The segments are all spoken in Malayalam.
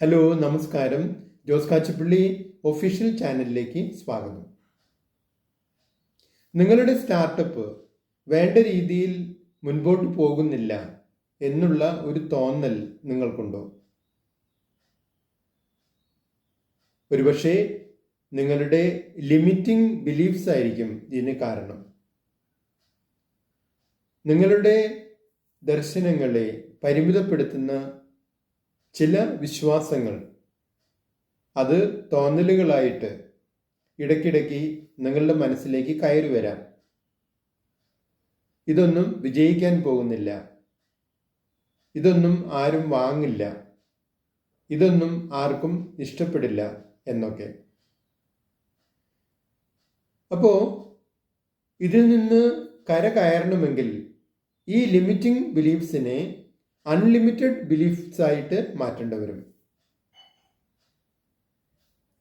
ഹലോ നമസ്കാരം. ജോസ് കാച്ചപ്പള്ളി ഒഫീഷ്യൽ ചാനലിലേക്ക് സ്വാഗതം. നിങ്ങളുടെ സ്റ്റാർട്ടപ്പ് വേണ്ട രീതിയിൽ മുൻപോട്ട് പോകുന്നില്ല എന്നുള്ള ഒരു തോന്നൽ നിങ്ങൾക്കുണ്ടോ? ഒരുപക്ഷെ നിങ്ങളുടെ ലിമിറ്റിംഗ് ബിലീഫ്സ് ആയിരിക്കും ഇതിന് കാരണം. നിങ്ങളുടെ ദർശനങ്ങളെ പരിമിതപ്പെടുത്തുന്ന ചില വിശ്വാസങ്ങൾ. അത് തോന്നലുകളായിട്ട് ഇടയ്ക്കിടയ്ക്ക് നിങ്ങളുടെ മനസ്സിലേക്ക് കയറി വരാം. ഇതൊന്നും വിജയിക്കാൻ പോകുന്നില്ല. ഇതൊന്നും ആരും വാങ്ങില്ല. ഇതൊന്നും ആർക്കും ഇഷ്ടപ്പെടില്ല എന്നൊക്കെ. അപ്പോൾ ഇതിൽ നിന്ന് കര കയറണമെങ്കിൽ ഈ ലിമിറ്റിംഗ് ബിലീഫ്സിനെ അൺലിമിറ്റഡ് ബിലീഫ്സ് ആയിട്ട് മാറ്റേണ്ടി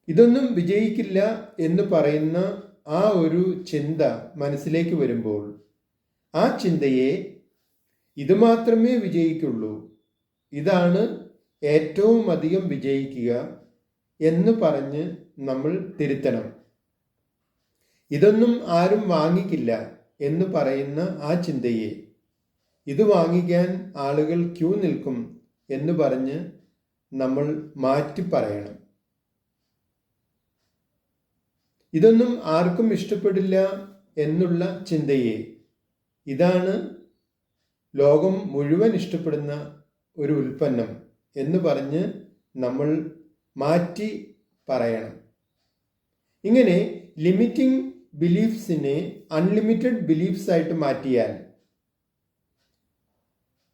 ഇതൊന്നും വിജയിക്കില്ല എന്ന് പറയുന്ന ആ ഒരു ചിന്ത മനസ്സിലേക്ക് വരുമ്പോൾ ആ ചിന്തയെ ഇത് മാത്രമേ വിജയിക്കുള്ളൂ. ഇതാണ് ഏറ്റവും അധികം വിജയിക്കുക എന്ന് പറഞ്ഞ് നമ്മൾ തിരുത്തണം. ഇതൊന്നും ആരും വാങ്ങിക്കില്ല എന്ന് പറയുന്ന ആ ചിന്തയെ. ഇത് വാങ്ങിക്കാൻ ആളുകൾ ക്യൂ നിൽക്കും എന്ന് പറഞ്ഞ് നമ്മൾ മാറ്റി പറയണം. ഇതൊന്നും ആർക്കും ഇഷ്ടപ്പെടില്ല എന്നുള്ള ചിന്തയെ. ഇതാണ് ലോകം മുഴുവൻ ഇഷ്ടപ്പെടുന്ന ഒരു ഉൽപ്പന്നം എന്ന് പറഞ്ഞ് നമ്മൾ മാറ്റി പറയണം. ഇങ്ങനെ ലിമിറ്റിംഗ് ബിലീഫ്സിനെ അൺലിമിറ്റഡ് ബിലീഫ്സ് ആയിട്ട് മാറ്റിയാൽ